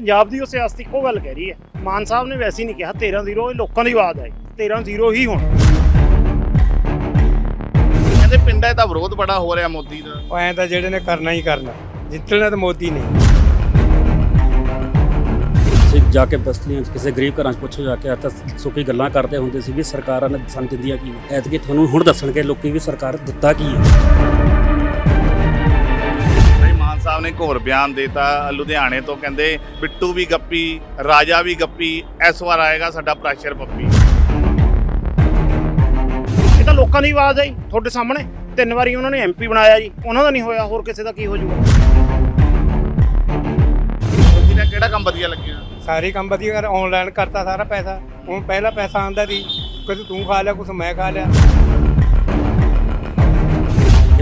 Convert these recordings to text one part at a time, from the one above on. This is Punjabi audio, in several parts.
ਪੰਜਾਬ ਦੀ ਉਹ ਸਿਆਸਤ ਇੱਕੋ ਗੱਲ ਕਹਿ ਰਹੀ ਹੈ। ਮਾਨ ਸਾਹਿਬ ਨੇ ਵੈਸੇ ਨਹੀਂ ਕਿਹਾ 13-0 ਇਹ ਲੋਕਾਂ ਦੀ ਆਵਾਜ਼ ਹੈ 13-0 ਹੀ ਹੁਣ। ਕਹਿੰਦੇ ਪਿੰਡਾਂ 'ਚ ਤਾਂ ਵਿਰੋਧ ਬੜਾ ਹੋ ਰਿਹਾ ਮੋਦੀ ਦਾ। ਉਹ ਐਂ ਤਾਂ ਜਿਹੜੇ ਨੇ ਕਰਨਾ ਹੀ ਕਰਨਾ ਜਿੱਤਣਾ ਤਾਂ ਮੋਦੀ ਨੇ। ਅਸੀਂ ਜਾ ਕੇ ਬਸਤੀਆਂ 'ਚ ਕਿਸੇ ਗਰੀਬ ਘਰਾਂ 'ਚ ਪੁੱਛੋ ਜਾ ਕੇ ਆ ਤਾਂ ਸੁੱਕੀ ਗੱਲਾਂ ਕਰਦੇ ਹੁੰਦੇ ਸੀ ਵੀ ਸਰਕਾਰਾਂ ਨੇ ਸਾਨੂੰ ਦਿੰਦੀਆਂ ਕੀ ਐਤਕੀ ਤੁਹਾਨੂੰ ਹੁਣ ਦੱਸਣਗੇ ਲੋਕੀ ਵੀ ਸਰਕਾਰ ਦਿੱਤਾ ਕੀ ਹੈ। ਸਾਹਿਬ ਨੇ ਘੋਰ ਬਿਆਨ ਦੇਤਾ ਲੁਧਿਆਣੇ ਤੋਂ ਕਹਿੰਦੇ ਬਿੱਟੂ ਵੀ ਗੱਪੀ ਰਾਜਾ ਵੀ ਗੱਪੀ ਇਸ ਵਾਰ ਆਏਗਾ ਸਾਡਾ ਪ੍ਰੈਸ਼ਰ ਪੱਪੀ ਇਹ ਤਾਂ ਲੋਕਾਂ ਦੀ ਆਵਾਜ਼ ਹੈ ਜੀ, ਤੁਹਾਡੇ ਸਾਹਮਣੇ। ਤਿੰਨ ਵਾਰੀ ਉਹਨਾਂ ਨੇ ਐਮਪੀ ਬਣਾਇਆ ਜੀ ਉਹਨਾਂ ਦਾ ਨਹੀਂ ਹੋਇਆ ਹੋਰ ਕਿਸੇ ਦਾ ਕੀ ਹੋ ਜਾਊਗਾ? ਦਾ ਕਿਹੜਾ ਕੰਮ ਵਧੀਆ ਲੱਗਿਆ? ਸਾਰੇ ਕੰਮ ਵਧੀਆ ਕਰ ਆਨਲਾਈਨ ਕਰਤਾ ਸਾਰਾ ਪੈਸਾ। ਹੁਣ ਪਹਿਲਾ ਪੈਸਾ ਆਂਦਾ ਸੀ ਕਦੇ ਤੂੰ ਖਾ ਲਿਆ ਕੁਛ ਮੈਂ ਖਾ ਲਿਆ।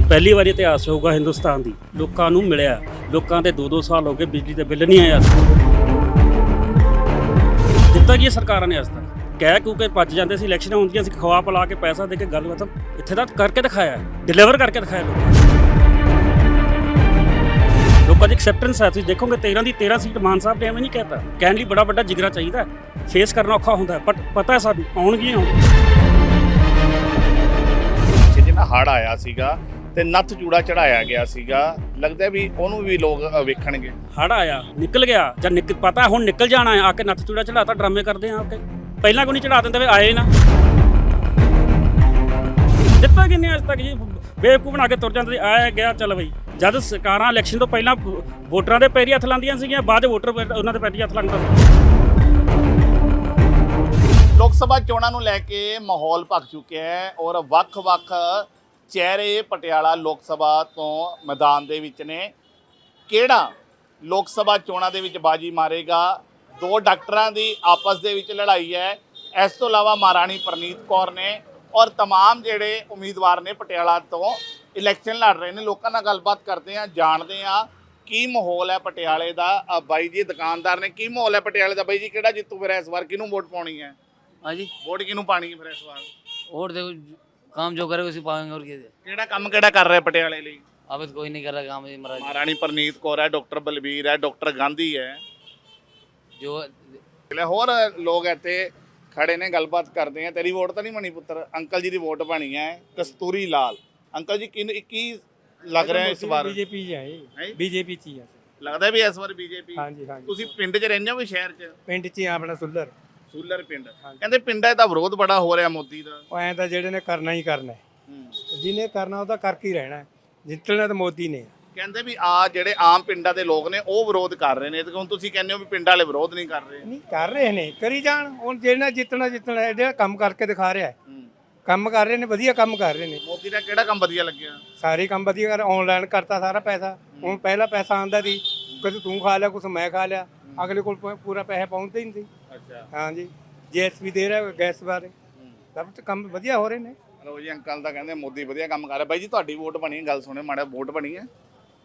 ਪਹਿਲੀ ਵਾਰੀ ਇਤਿਹਾਸ ਹੋਊਗਾ ਹਿੰਦੁਸਤਾਨ ਦੀ। ਲੋਕਾਂ ਨੂੰ ਮਿਲਿਆ। ਲੋਕਾਂ ਦੇ 2-2 ਸਾਲ ਹੋ ਗਏ ਬਿਜਲੀ ਦੇ ਬਿੱਲ ਨਹੀਂ ਆਇਆ ਦਿੱਤਾ ਕੀ ਹੈ ਸਰਕਾਰਾਂ ਨੇ ਅੱਜ ਤੱਕ? ਕਹਿ ਕਿਉਂਕਿ ਭੱਜ ਜਾਂਦੇ ਸੀ, ਇਲੈਕਸ਼ਨਾਂ ਹੁੰਦੀਆਂ ਸੀ, ਖਵਾ ਪਲਾ ਕੇ ਪੈਸਾ ਦੇ ਕੇ ਗੱਲ ਮਤਲਬ ਇੱਥੇ ਤਾਂ ਕਰਕੇ ਦਿਖਾਇਆ ਡਿਲੀਵਰ ਕਰਕੇ ਦਿਖਾਇਆ ਲੋਕਾਂ ਨੂੰ। ਲੋਕਾਂ ਦੀ ਐਕਸੈਪਟੈਂਸ ਹੈ, ਤੁਸੀਂ ਦੇਖੋਗੇ 13 ਦੀ 13 ਸੀਟ ਮਾਨ ਸਾਹਿਬ ਨੇ ਐਵੇਂ ਨਹੀਂ ਕਹਿਤਾ। ਕਹਿਣ ਲਈ ਬੜਾ ਵੱਡਾ ਜਿਗਰਾ ਚਾਹੀਦਾ ਫੇਸ ਕਰਨਾ ਔਖਾ ਹੁੰਦਾ ਬਟ ਪਤਾ ਹੈ ਸਾਨੂੰ, ਆਉਣਗੀਆਂ। ਹੁਣ ਪਿੱਛੇ ਹੜ ਆਇਆ ਸੀਗਾ ਤੇ ਨੱਥ ਚੂੜਾ ਚੜਾਇਆ ਗਿਆ ਸੀਗਾ। ਲੱਗਦਾ ਵੀ ਉਹਨੂੰ ਵੀ ਲੋਕ ਵੇਖਣਗੇ। ਹੜ ਆਇਆ ਨਿਕਲ ਗਿਆ। ਜਾਂ ਨਿਕਲ ਪਤਾ ਹੁਣ ਨਿਕਲ ਜਾਣਾ ਆ ਕੇ ਨੱਥ ਚੂੜਾ ਚੜਾਤਾ ਡਰਾਮੇ ਕਰਦੇ ਆ ਕੇ। ਪਹਿਲਾਂ ਕਿਉਂ ਨਹੀਂ ਚੜਾ ਦਿੰਦੇ ਵੇ ਆਏ ਨਾ। ਦਿੱਤਾ ਕਿੰਨੇ ਅੱਜ ਤੱਕ ਜੀ? ਬੇਵਕੂਫ ਬਣਾ ਕੇ ਤੁਰ ਜਾਂਦੇ ਸੀ, ਆਇਆ ਗਿਆ ਚੱਲ ਬਈ। ਜਦ ਸਰਕਾਰਾਂ ਇਲੈਕਸ਼ਨ ਤੋਂ ਪਹਿਲਾਂ ਵੋਟਰਾਂ ਦੇ ਪੈਰੀ ਹੱਥ ਲਾਉਂਦੀਆਂ ਸੀਗੀਆਂ ਬਾਅਦ ਵੋਟਰ ਉਹਨਾਂ ਦੇ ਪੈਰੀ ਹੱਥ ਲਾਉਂਦਾ ਲੋਕ ਸਭਾ ਚੋਣਾਂ ਨੂੰ ਲੈ ਕੇ ਮਾਹੌਲ ਭਖ ਚੁੱਕਿਆ ਹੈ ਔਰ ਵੱਖ-ਵੱਖ ਚਿਹਰੇ ਪਟਿਆਲਾ ਲੋਕ ਸਭਾ ਤੋਂ ਮੈਦਾਨ ਦੇ ਵਿੱਚ ਨੇ ਕਿਹੜਾ ਲੋਕ ਸਭਾ ਚੋਣਾਂ ਦੇ ਵਿੱਚ ਬਾਜੀ ਮਾਰੇਗਾ ਦੋ ਡਾਕਟਰਾਂ ਦੀ ਆਪਸ ਦੇ ਵਿੱਚ ਲੜਾਈ ਹੈ ਇਸ ਤੋਂ ਇਲਾਵਾ ਮਹਾਰਾਣੀ ਪ੍ਰਨੀਤ ਕੌਰ ਨੇ ਔਰ तमाम ਜਿਹੜੇ ਉਮੀਦਵਾਰ ਨੇ ਪਟਿਆਲਾ ਤੋਂ ਇਲੈਕਸ਼ਨ ਲੜ ਰਹੇ ਨੇ ਲੋਕਾਂ ਨਾਲ ਗੱਲਬਾਤ ਕਰਦੇ ਆ ਜਾਣਦੇ ਆ ਕੀ ਮਾਹੌਲ ਹੈ ਪਟਿਆਲੇ ਦਾ ਅ, ਬਾਈ ਜੀ ਦੁਕਾਨਦਾਰ ਨੇ ਕੀ ਮਾਹੌਲ ਹੈ ਪਟਿਆਲੇ ਦਾ ਬਾਈ ਜੀ ਕਿਹੜਾ ਜਿੱਤੂ ਫਿਰ ਇਸ ਵਾਰ ਕਿਹਨੂੰ ਵੋਟ ਪਾਉਣੀ ਹੈ हाँ जी ਵੋਟ ਕਿਹਨੂੰ ਪਾਣੀ ਹੈ ਫਿਰ ਇਸ ਵਾਰ और देखो काम जो करे उसी पाएंगे और क्या दे ਕਿਹੜਾ ਕੰਮ ਕਿਹੜਾ ਕਰ ਰਿਹਾ ਪਟਿਆਲੇ ਲਈ अब तो कोई नहीं कर रहा काम जी महाराज ਮਹਾਰਾਣੀ ਪ੍ਰਨੀਤ ਕੌਰ ਹੈ ਡਾਕਟਰ ਬਲਬੀਰ ਹੈ ਡਾਕਟਰ ਗਾਂਧੀ ਹੈ जो ਲੈ ਹੋਰ ਲੋਕ ਇੱਥੇ ਖੜੇ ਨੇ ਗੱਲਬਾਤ ਕਰਦੇ ਆ ਤੇਰੀ ਵੋਟ ਤਾਂ ਨਹੀਂ ਬਣੀ ਪੁੱਤਰ ਅੰਕਲ ਜੀ ਦੀ ਵੋਟ ਬਣੀ ਹੈ ਕਸਤੂਰੀ ਲਾਲ ਅੰਕਲ ਜੀ ਕਿਨ ਕੀ ਲੱਗ ਰਿਹਾ ਇਸ ਵਾਰ ਬੀਜੇਪੀ ਚ ਹੈਂ? ਹੈ ਬੀਜੇਪੀ ਚ ਹੀ ਆ ਲੱਗਦਾ ਵੀ ਇਸ ਵਾਰ ਬੀਜੇਪੀ ਹਾਂਜੀ ਹਾਂਜੀ ਤੁਸੀਂ ਪਿੰਡ 'ਚ ਰਹਿੰਦੇ ਹੋ ਕਿ ਸ਼ਹਿਰ 'ਚ ਪਿੰਡ ਚ ਹੀ ਆ ਆਪਣਾ ਸੁੱਲਰ ਸੂਲਰ ਪਿੰਡ। ਕਹਿੰਦੇ ਪਿੰਡਾਂ 'ਚ ਤਾਂ ਵਿਰੋਧ ਬੜਾ ਹੋ ਰਿਹਾ ਮੋਦੀ ਦਾ। ਉਹ ਐਂ ਤਾਂ ਜਿਹੜੇ ਨੇ ਕਰਨਾ ਹੀ ਕਰਨਾ ਹੂੰ। ਜਿਹਨੇ ਕਰਨਾ ਉਹ ਤਾਂ ਕਰਕੇ ਹੀ ਰਹਿਣਾ ਜਿੱਤਣਾ ਤਾਂ ਮੋਦੀ ਨੇ। ਕਹਿੰਦੇ ਵੀ ਆ ਜਿਹੜੇ ਆਮ ਪਿੰਡਾਂ ਦੇ ਲੋਕ ਨੇ ਉਹ ਵਿਰੋਧ ਕਰ ਰਹੇ ਨੇ। ਤੇ ਹੁਣ ਤੁਸੀਂ ਕਹਿੰਦੇ ਹੋ ਵੀ ਪਿੰਡ ਵਾਲੇ ਵਿਰੋਧ ਨਹੀਂ ਕਰ ਰਹੇ। ਨਹੀਂ ਕਰ ਰਹੇ ਨੇ। ਕਰੀ ਜਾਣ। ਹੁਣ ਜਿਹੜਾ ਜਿੱਤਣਾ ਜਿੱਤਣਾ ਹੈ, ਜਿਹੜਾ ਕੰਮ ਕਰਕੇ ਦਿਖਾ ਰਿਹਾ ਹੈ। ਹੂੰ। ਕੰਮ ਕਰ ਰਹੇ ਨੇ ਵਧੀਆ ਕੰਮ ਕਰ ਰਹੇ ਨੇ। ਮੋਦੀ ਦਾ ਕਿਹੜਾ ਕੰਮ ਵਧੀਆ ਲੱਗਿਆ? ਸਾਰੇ ਕੰਮ ਵਧੀਆ ਕਰ ਆਨਲਾਈਨ ਕਰਤਾ ਸਾਰਾ ਪੈਸਾ। ਹੁਣ ਪਹਿਲਾ ਪੈਸਾ ਆਂਦਾ ਸੀ। ਕਦੇ ਤੂੰ ਖਾ ਲਿਆ ਕੁਛ ਮੈਂ ਖਾ ਲਿਆ। ਅਗਲੇ ਕੋਲ ਪ- ਪੂਰਾ ਪੈਸਾ ਪਹੁੰਚਦਾ ਹੀ ਨਹੀਂ ਸੀ। ਅੱਛਾ। ਹਾਂਜੀ। ਜੀਐਸਪੀ ਦੇ ਰਿਹਾ ਗੈਸ ਬਾਰੇ। ਸਭ ਤੋਂ ਕੰਮ ਵਧੀਆ ਹੋ ਰਹੇ ਨੇ। ਲੋ ਜੀ ਅੰਕਲ ਤਾਂ ਕਹਿੰਦੇ ਮੋਦੀ ਵਧੀਆ ਕੰਮ ਕਰ ਰਿਹਾ। ਬਾਈ ਜੀ ਤੁਹਾਡੀ ਵੋਟ ਬਣੀ ਹੈ ਗੱਲ ਸੁਣਿਓ ਮਾੜਾ ਵੋਟ ਬਣੀ ਹੈ?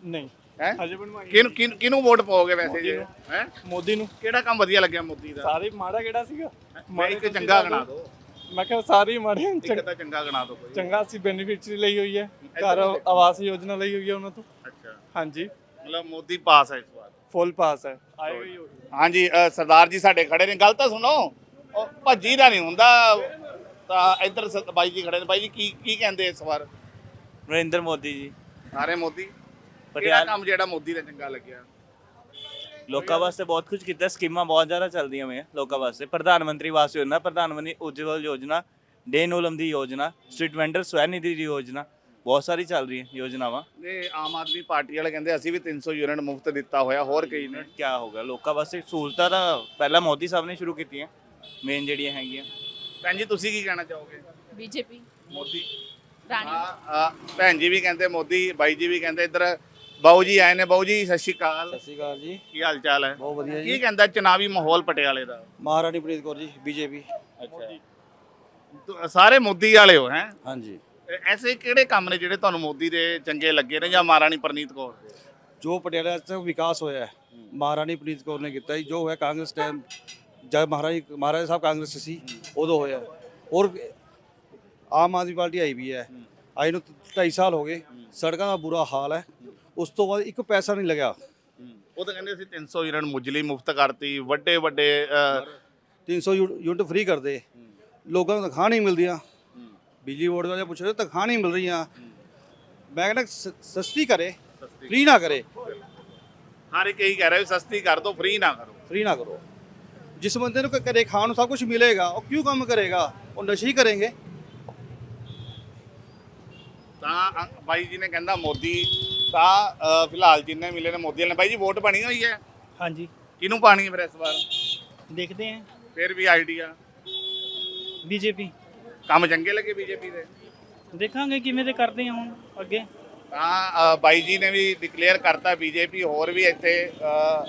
ਨਹੀਂ। ਹੈ? ਅਜੇ ਬਣਵਾਈ ਕਿਹਨੂੰ ਕਿਹਨੂੰ- ਕਿਹਨੂੰ ਵੋਟ ਪਾਓਗੇ ਵੈਸੇ ਜੀ? ਹੈ? ਮੋਦੀ ਨੂੰ। ਕਿਹੜਾ ਕੰਮ ਵਧੀਆ ਲੱਗਿਆ ਮੋਦੀ ਦਾ? ਸਾਰੇ ਮਾੜਾ ਕਿਹੜਾ ਸੀਗਾ? ਮੈਂ ਇੱਕ ਚੰਗਾ ਗਣਾ ਦਿਓ। ਮੈਂ ਕਿਹਾ ਸਾਰੇ ਮਾੜੇ ਇੱਕ ਤਾਂ ਚੰਗਾ ਗਣਾ ਦਿਓ ਕੋਈ। ਚੰਗਾ ਸੀ ਬੈਨੀਫਿਟਸ ਲਈ ਹੋਈ ਹੈ। ਘਰ ਆਵਾਸ ਯੋਜਨਾ ਲਈ ਹੋਈ ਹੈ ਉਹਨਾਂ ਤੋਂ। ਅੱਛਾ। ਹਾਂਜੀ। ਮਤਲਬ ਮੋਦੀ ਪਾਸ ਹੈ ਇਸ ਵਾਰ। ਫੁੱਲ ਪਾਸ ਹੈ। ਹਾਂਜੀ ਅ, ਸਰਦਾਰ ਜੀ ਸਾਡੇ ਖੜੇ ਨੇ। ਗੱਲ ਤਾਂ ਸੁਣੋ ਉਹ ਭੱਜੀ ਦਾ ਨਹੀਂ ਹੁੰਦਾ। ਤਾਂ ਇੱਧਰ ਸ- ਬਾਈ ਜੀ ਖੜੇ ਨੇ। ਬਾਈ ਜੀ ਕੀ ਕੀ ਕਹਿੰਦੇ ਇਸ ਵਾਰ? ਨਰਿੰਦਰ ਮੋਦੀ ਜੀ। ਸਾਰੇ ਮੋਦੀ? ਕਿਹੜਾ ਪਟਿਆਲਾ ਕੰਮ ਜਿਹੜਾ ਮੋਦੀ ਦਾ ਚੰਗਾ ਲੱਗਿਆ? ਲੋਕਾਂ ਵਾਸਤੇ ਬਹੁਤ ਕੁਝ ਕੀਤਾ। ਸਕੀਮਾਂ ਬਹੁਤ ਜ਼ਿਆਦਾ ਚੱਲਦੀਆਂ ਹੋਈਆਂ ਲੋਕਾਂ ਵਾਸਤੇ। ਪ੍ਰਧਾਨ ਮੰਤਰੀ ਆਵਾਸ ਯੋਜਨਾ ਪ੍ਰਧਾਨ ਮੰਤਰੀ ਉਜਵਲ ਯੋਜਨਾ ਡੇ ਨੂਲਮ ਦੀ ਯੋਜਨਾ ਸਟਰੀਟ ਵੈਂਡਰ ਸਵੈ ਨਿਧੀ ਦੀ ਯੋਜਨਾ। ਬਹੁਤ ਸਾਰੀ ਚੱਲ ਰਹੀਆਂ ਯੋਜਨਾਵਾਂ। ਇਹ ਆਮ ਆਦਮੀ ਪਾਰਟੀ ਵਾਲੇ ਕਹਿੰਦੇ ਅਸੀਂ ਵੀ 300 ਯੂਨਿਟ ਮੁਫਤ ਦਿੱਤਾ ਹੋਇਆ ਹੋਰ ਕਈ ਨੇ ਕੀ ਹੋਗਾ ਲੋਕਾਂ ਵਾਸਤੇ ਸਹੂਲਤਾਂ ਤਾਂ ਪਹਿਲਾਂ ਮੋਦੀ ਸਾਹਿਬ ਨੇ ਸ਼ੁਰੂ ਕੀਤੀਆਂ ਮੇਨ ਜਿਹੜੀਆਂ ਹੈਗੀਆਂ। ਭੈਣ ਜੀ ਤੁਸੀਂ ਕੀ ਕਹਿਣਾ ਚਾਹੋਗੇ? ਬੀਜੇਪੀ। ਮੋਦੀ। ਰਾਣੀ। ਆ, ਭੈਣ ਜੀ ਵੀ ਕਹਿੰਦੇ ਮੋਦੀ ਬਾਈ ਜੀ ਵੀ ਕਹਿੰਦੇ ਇੱਧਰ ਬਾਊ ਜੀ ਆਏ ਨੇ। ਬਾਊ ਜੀ ਸਤਿ ਸ਼੍ਰੀ ਅਕਾਲ। ਸਤਿ ਸ਼੍ਰੀ ਅਕਾਲ ਜੀ। ਕੀ ਹਾਲ ਚਾਲ ਹੈ? ਬਹੁਤ ਵਧੀਆ ਕੀ ਜੀ ਕਹਿੰਦਾ ਚੁਣਾਵੀ ਮਾਹੌਲ ਪਟਿਆਲੇ ਦਾ? ਮਹਾਰਾਣੀ ਪ੍ਰੀਤ ਕੌਰ ਜੀ ਬੀਜੇਪੀ। ਅੱਛਾ। ਸਾਰੇ ਮੋਦੀ ਵਾਲੇ ਹੋ ਹੈ? ਹਾਂਜੀ। ਐਸੇ ਕਿਹੜੇ ਕੰਮ ਨੇ ਜਿਹੜੇ ਤੁਹਾਨੂੰ ਮੋਦੀ ਦੇ ਚੰਗੇ ਲੱਗੇ ਨੇ ਜਾਂ ਮਹਾਰਾਣੀ ਪ੍ਰਨੀਤ ਕੌਰ? ਦੇ ਜੋ ਪਟਿਆਲਾ 'ਚ ਵਿਕਾਸ ਹੋਇਆ ਹੈ ਮਹਾਰਾਣੀ ਪ੍ਰੀਤ ਕੌਰ ਨੇ ਕੀਤਾ ਜੀ। ਜੋ ਹੋਇਆ ਕਾਂਗਰਸ ਟਾਈਮ ਜਦ ਮਹਾਰਾਣੀ ਮਹਾਰਾਜਾ ਸਾਹਿਬ ਕਾਂਗਰਸ 'ਚ ਸੀ ਉਦੋਂ ਹੋਇਆ ਔਰ ਆਮ ਆਦਮੀ ਪਾਰਟੀ ਆਈ ਵੀ ਹੈ। ਆਈ ਨੂੰ 2.5 ਸਾਲ ਹੋ ਗਏ। ਸੜਕਾਂ ਦਾ ਬੁਰਾ ਹਾਲ ਹੈ। ਉਸ ਤੋਂ ਬਾਅਦ ਇੱਕ ਪੈਸਾ ਨਹੀਂ ਲੱਗਿਆ। ਉਹ ਤਾਂ ਕਹਿੰਦੇ ਸੀ 300 ਯੂਨਿਟ ਮੁਜਲੀ ਮੁਫਤ ਕਰਤੀ। ਵੱਡੇ ਵੱਡੇ ਅ, 300 ਯੂ- ਯੂਨਿਟ ਫ੍ਰੀ ਕਰਦੇ। ਲੋਕਾਂ ਨੂੰ ਤਨਖਾਹ ਨਹੀਂ ਮਿਲਦੀਆਂ। ਬਿਜਲੀ ਬੋਰਡ ਵਾਲੇ ਪੁੱਛ ਰਹੇ ਤਨਖਾਹ ਨਹੀਂ ਮਿਲ ਰਹੀਆਂ। ਮੈਂ ਕਹਿੰਦਾ ਸ- ਸਸਤੀ ਕਰੇ ਫ੍ਰੀ ਨਾ ਕਰੇ। ਹਰ ਇੱਕ ਇਹੀ ਕਹਿ ਰਿਹਾ ਵੀ ਸਸਤੀ ਕਰ ਦੋ ਫ੍ਰੀ ਨਾ ਕਰੋ। ਫ੍ਰੀ ਨਾ ਕਰੋ। ਜਿਸ ਬੰਦੇ ਨੂੰ ਕ- ਘਰੇ ਖਾਣ ਨੂੰ ਸਭ ਕੁਝ ਮਿਲੇਗਾ ਉਹ ਕਿਉਂ ਕੰਮ ਕਰੇਗਾ? ਉਹ ਨਸ਼ੇ ਹੀ ਕਰੇਂਗੇ। ਤਾਂ ਅ, ਬਾਈ ਜੀ ਨੇ ਕਹਿੰਦਾ ਮੋਦੀ ਤਾਂ ਅ, ਫਿਲਹਾਲ ਜਿੰਨੇ ਮਿਲੇ ਨੇ ਮੋਦੀ ਨੇ। ਬਾਈ ਜੀ ਵੋਟ ਬਣੀ ਹੋਈ ਹੈ? ਹਾਂਜੀ। ਕਿਹਨੂੰ ਪਾਣੀ ਹੈ ਫਿਰ ਇਸ ਵਾਰ? ਦੇਖਦੇ हैं ਫਿਰ ਵੀ ਆਈਡੀਆ। ਬੀਜੇਪੀ। ਕੰਮ ਚੰਗੇ ਲੱਗੇ ਬੀਜੇਪੀ ਦੇ? ਦੇਖਾਂਗੇ ਕਿਵੇਂ ਦੇ ਕਰਦੇ ਆ ਹੁਣ ਅੱਗੇ। ਤਾਂ ਅ, ਬਾਈ ਜੀ ਨੇ ਵੀ ਡਿਕਲੇਅਰ ਕਰਤਾ ਬੀਜੇਪੀ ਹੋਰ ਵੀ ਇੱਥੇ ਅ,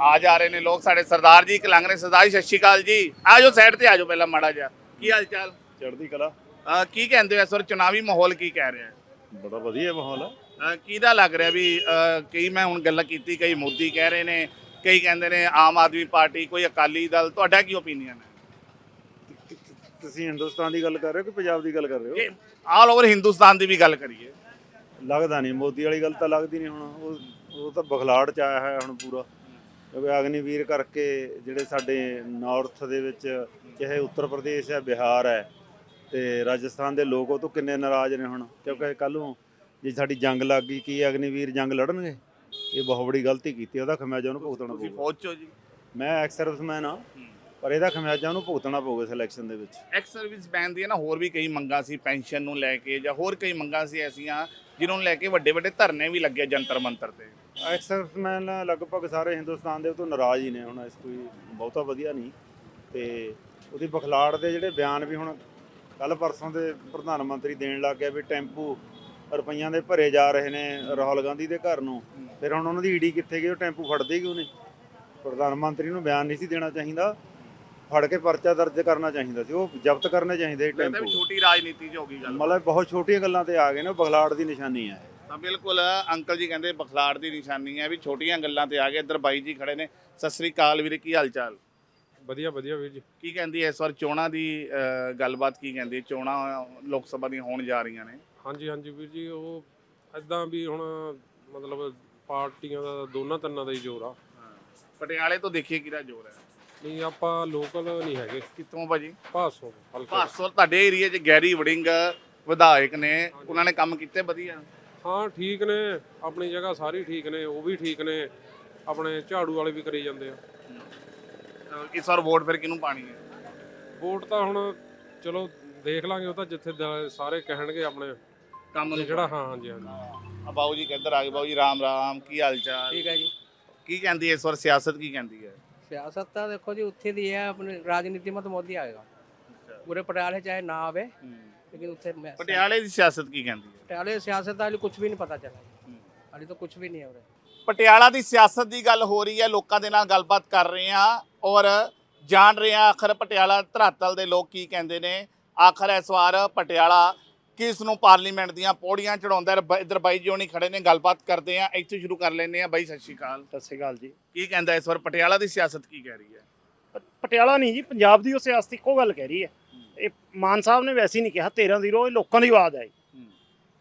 ਆ ਜਾ ਰਹੇ ਨੇ ਲੋਕ ਸਾਡੇ ਸਰਦਾਰ ਜੀ ਰਹੇ ਸਰਦਾਰ ਜੀ ਸਤਿ ਸ਼੍ਰੀ ਅਕਾਲ ਜੀ। ਆ ਜਾਓ ਸਾਈਡ ਤੇ ਆ ਜਾਓ ਪਹਿਲਾਂ ਮਾੜਾ ਜਿਹਾ। ਕੀ ਹਾਲ ਚਾਲ? ਚੜ੍ਹਦੀ ਕਲਾ। ਅ, ਕੀ ਕਹਿੰਦੇ ਹੋ ਇਸ ਵਾਰ ਚੁਣਾਵੀ ਮਾਹੌਲ ਕੀ ਕਹਿ ਰਿਹਾ? ਹੈ ਬੜਾ ਵਧੀਆ ਮਾਹੌਲ ਆ। ਅ, ਕਿਹਦਾ ਲੱਗ ਰਿਹਾ ਵੀ ਅ, ਕਈ ਮੈਂ ਹੁਣ ਗੱਲ ਕੀਤੀ ਕਈ ਮੋਦੀ ਕਹਿ ਰਹੇ ਨੇ ਕਈ ਕਹਿੰਦੇ ਨੇ ਆਮ ਆਦਮੀ ਪਾਰਟੀ ਕੋਈ ਅਕਾਲੀ ਦਲ ਤੁਹਾਡਾ ਕੀ ਓਪੀਨੀਅਨ ਹੈ? ਤੁਸੀਂ ਹਿੰਦੁਸਤਾਨ ਦੀ ਗੱਲ ਕਰ ਰਹੇ ਹੋ ਕਿ ਪੰਜਾਬ ਦੀ ਗੱਲ ਕਰ ਰਹੇ ਇਹ ਆਲ ਓਵਰ ਹਿੰਦੁਸਤਾਨ ਦੀ ਵੀ ਗੱਲ ਕਰੀਏ। ਹੋ ਲੱਗਦਾ ਨਹੀਂ ਮੋਦੀ ਵਾਲੀ ਗੱਲ ਤਾਂ ਲੱਗਦੀ ਨਹੀਂ ਹੁਣ। ਉਹ ਉਹ ਤਾਂ ਬਖਲਾੜ ਚ ਆਇਆ ਹੈ ਹੁਣ ਪੂਰਾ। ਕਿਉਂਕਿ ਅਗਨੀਵੀਰ ਕਰਕੇ ਜਿਹੜੇ ਸਾਡੇ ਨਾਰਥ ਦੇ ਵਿੱਚ ਚਾਹੇ ਉੱਤਰ ਪ੍ਰਦੇਸ਼ ਹੈ ਬਿਹਾਰ ਹੈ ਤੇ ਰਾਜਸਥਾਨ ਦੇ ਲੋਕ ਉਹ ਤੋਂ ਕਿੰਨੇ ਨਾਰਾਜ਼ ਨੇ ਹੁਣ? ਕਿਉਂਕਿ ਕੱਲ ਨੂੰ ਜੇ ਸਾਡੀ ਜੰਗ ਲੱਗ ਗਈ ਕੀ ਅਗਨੀਵੀਰ ਜੰਗ ਲੜਨਗੇ? ਇਹ ਬਹੁਤ ਬੜੀ ਗਲਤੀ ਕੀਤੀ ਉਹਦਾ ਖਮਿਆਜਾ ਉਹਨੂੰ ਭੁਗਤਣਾ ਪਊਗਾ। ਫੌਜ ਚੋ ਜੀ। ਮੈਂ ਐਕਸ ਸਰਵਿਸਮੈਨ ਆ ਪਰ ਇਹਦਾ ਖਮਿਆਜਾ ਉਹਨੂੰ ਭੁਗਤਣਾ ਪਊਗਾ ਸਿਲੈਕਸ਼ਨ ਦੇ ਵਿੱਚ। ਐਕਸ ਸਰਵਿਸ ਬੈਨ ਦੀਆਂ ਨਾ ਹੋਰ ਵੀ ਕਈ ਮੰਗਾਂ ਸੀ ਪੈਨਸ਼ਨ ਨੂੰ ਲੈ ਕੇ ਜਾਂ ਹੋਰ ਕਈ ਮੰਗਾਂ ਸੀ ਐਸੀਆਂ ਜਿਨ੍ਹਾਂ ਨੂੰ ਲੈ ਕੇ ਵੱਡੇ ਵੱਡੇ ਧਰਨੇ ਵੀ ਲੱਗੇ ਜੰਤਰ ਮੰਤਰ ਤੇ। ਐਕਸ ਸਰਵਿਸਮੈਨ ਲਗਭਗ ਸਾਰੇ ਹਿੰਦੁਸਤਾਨ ਦੇ ਉਹ ਤੋਂ ਨਾਰਾਜ਼ ਹੀ ਨੇ ਹੁਣ ਇਸ ਕੋਈ ਬਹੁਤਾ ਵਧੀਆ ਨਹੀਂ। ਤੇ ਉਹਦੀ ਬਖਲਾੜ ਦੇ ਜਿਹੜੇ ਬਿਆਨ ਵੀ ਹੁਣ ਕੱਲ ਪਰਸੋਂ ਦੇ ਪ੍ਰਧਾਨ ਮੰਤਰੀ ਦੇਣ ਲੱਗ ਗਿਆ ਵੀ ਟੈਂਪੂ ਰੁਪਈਆਂ ਦੇ ਭਰੇ ਜਾ ਰਹੇ ਨੇ ਰਾਹੁਲ ਗਾਂਧੀ ਦੇ ਘਰ ਨੂੰ। ਫਿਰ ਹੁਣ ਉਹਨਾਂ ਦੀ ਈਡੀ ਕਿੱਥੇ ਗਈ ਉਹ ਟੈਂਪੂ ਫੜਦੇ ਕਿਉਂ ਨੇ ਪ੍ਰਧਾਨ ਮੰਤਰੀ ਨੂੰ ਬਿਆਨ ਨਹੀਂ ਸੀ ਦੇਣਾ ਚਾਹੀਦਾ। ਫੜ ਕੇ ਪਰਚਾ ਦਰਜ ਕਰਨਾ ਚਾਹੀਦਾ ਸੀ ਉਹ ਜ਼ਬਤ ਕਰਨੇ ਚਾਹੀਦੇ ਸੀ ਲੱਗਦਾ ਵੀ ਟੈਂਪੂ ਛੋਟੀ ਰਾਜਨੀਤੀ 'ਚ ਹੋ ਗਈ ਗੱਲ। ਮਤਲਬ ਬਹੁਤ ਛੋਟੀਆਂ ਗੱਲਾਂ ਤੇ ਆ ਗਏ ਨੇ ਉਹ ਬਖਲਾੜ ਦੀ ਨਿਸ਼ਾਨੀ ਹੈ। ਤਾਂ ਬਿਲਕੁਲ ਅੰਕਲ ਜੀ ਕਹਿੰਦੇ ਬਖਲਾੜ ਦੀ ਨਿਸ਼ਾਨੀ ਹੈ ਵੀ ਛੋਟੀਆਂ ਗੱਲਾਂ ਤੇ ਆ ਗਏ ਇੱਧਰ ਬਾਈ ਜੀ ਖੜੇ ਨੇ ਸਤਿ ਸ੍ਰੀ ਅਕਾਲ ਵੀਰੇ ਕੀ ਹਾਲ ਚਾਲ ਵਧੀਆ ਵਧੀਆ ਵੀਰ ਜੀ। ਕੀ ਕਹਿੰਦੀ ਹੈ ਇਸ ਵਾਰ ਚੋਣਾਂ ਦੀ ਅ, ਗੱਲਬਾਤ ਕੀ ਕਹਿੰਦੀ ਹੈ ਚੋਣਾਂ ਲੋਕ ਸਭਾ ਦੀਆਂ ਹੋਣ ਜਾ ਰਹੀਆਂ ਨੇ। ਹਾਂਜੀ ਹਾਂਜੀ ਵੀਰ ਜੀ ਉਹ ਐਦਾਂ ਵੀ ਹੁਣ ਮਤਲਬ ਪਾਰਟੀਆਂ ਦਾ ਦੋਨਾਂ ਤਿੰਨਾਂ ਦਾ ਹੀ ਜ਼ੋਰ ਆ। ਪਟਿਆਲੇ ਤੋਂ ਦੇਖੀਏ ਕਿਹਦਾ ਜ਼ੋਰ ਹੈ ਨਹੀਂ ਆਪਾਂ ਲੋਕਲ ਨਹੀਂ ਹੈਗੇ। ਕਿੱਥੋਂ ਭਾਜੀ? ਭਾਸੋ ਹਲਕਾ। ਤੁਹਾਡੇ ਏਰੀਆ 'ਚ ਗੈਰੀ ਵੜਿੰਗ ਵਿਧਾਇਕ ਨੇ। ਉਹਨਾਂ ਨੇ ਕੰਮ ਕੀਤੇ ਵਧੀਆ? ਹਾਂ ਠੀਕ ਨੇ। ਆਪਣੀ ਜਗ੍ਹਾ ਸਾਰੀ ਠੀਕ ਨੇ ਉਹ ਵੀ ਠੀਕ ਨੇ। ਆਪਣੇ ਝਾੜੂ ਵਾਲੇ ਵੀ ਕਰੀ ਜਾਂਦੇ ਆ। ਅ, ਇਸ ਵਾਰ ਵੋਟ ਫਿਰ ਕਿਹਨੂੰ ਪਾਣੀ ਹੈ? ਵੋਟ ਤਾਂ ਹੁਣ ਚਲੋ ਦੇਖ ਲਾਂਗੇ ਉਹ ਤਾਂ ਜਿੱਥੇ ਦ- ਸਾਰੇ ਕਹਿਣਗੇ ਆਪਣੇ। ਕੰਮ ਨੂੰ ਜਿਹੜਾ ਹਾਂ ਹਾਂਜੀ ਹਾਂਜੀ। ਆ ਬਾਊ ਜੀ ਕਿੱਧਰ ਆ ਗਏ? ਬਾਊ ਜੀ ਰਾਮ ਰਾਮ ਕੀ ਹਾਲ ਚਾਲ? ਠੀਕ ਹੈ ਜੀ। ਕੀ ਕਹਿੰਦੀ ਹੈ ਇਸ ਵਾਰ? ਸਿਆਸਤ ਕੀ ਕਹਿੰਦੀ ਹੈ? ਸਿਆਸਤ ਤਾਂ ਦੇਖੋ ਜੀ ਉੱਥੇ ਦੀ ਹੈ ਆਪਣੀ ਰਾਜਨੀਤੀ ਮਤ ਮੋਦੀ ਆਏਗਾ। ਪੂਰੇ ਪਟਿਆਲੇ ਚਾਹੇ ਨਾ ਆਵੇ ਲੇਕਿਨ ਉੱਥੇ ਮੈਂ- ਪਟਿਆਲੇ ਦੀ ਸਿਆਸਤ ਕੀ ਕਹਿੰਦੀ ਹੈ? ਪਟਿਆਲੇ ਸਿਆਸਤ ਦਾ ਹਾਲੇ ਕੁਝ ਵੀ ਨਹੀਂ ਪਤਾ ਚੱਲਾ ਜੀ। ਹਾਲੇ ਤਾਂ ਕੁਝ ਵੀ ਨਹੀਂ ਹੈ ਉਰੇ। ਪਟਿਆਲਾ ਦੀ ਸਿਆਸਤ ਦੀ ਗੱਲ ਹੋ ਰਹੀ ਹੈ ਲੋਕਾਂ ਦੇ ਨਾਲ ਗੱਲਬਾਤ ਕਰ ਰਹੇ ਹਾਂ ਔਰ ਜਾਣ ਰਹੇ ਹਾਂ ਆਖਰ ਪਟਿਆਲਾ ਧਰਾਤਲ ਦੇ ਲੋਕ ਕੀ ਕਹਿੰਦੇ ਨੇ। ਆਖਰ ਇਸ ਵਾਰ ਪਟਿਆਲਾ ਕਿਸ ਨੂੰ ਪਾਰਲੀਮੈਂਟ ਦੀਆਂ ਪੌੜੀਆਂ ਚੜਾਉਂਦਾ ਇੱਧਰ ਬਾਈ ਜੀ ਹੋਣੀ ਖੜੇ ਨੇ ਗੱਲਬਾਤ ਕਰਦੇ ਹਾਂ ਇੱਥੇ ਸ਼ੁਰੂ ਕਰ ਲੈਂਦੇ ਹਾਂ ਬਾਈ ਸਤਿ ਸ਼੍ਰੀ ਅਕਾਲ। ਸਤਿ ਸ਼੍ਰੀ ਅਕਾਲ ਜੀ। ਕੀ ਕਹਿੰਦਾ ਇਸ ਵਾਰ ਪਟਿਆਲਾ ਦੀ ਸਿਆਸਤ ਕੀ ਕਹਿ ਰਹੀ ਹੈ? ਪਟਿਆਲਾ ਨਹੀਂ ਜੀ ਪੰਜਾਬ ਦੀ ਉਹ ਸਿਆਸਤ ਇੱਕੋ ਗੱਲ ਕਹਿ ਰਹੀ ਹੈ। ਇਹ ਮਾਨ ਸਾਹਿਬ ਨੇ ਵੈਸੇ ਨਹੀਂ ਕਿਹਾ 13-0 ਇਹ ਲੋਕਾਂ ਦੀ ਆਵਾਜ਼ ਹੈ।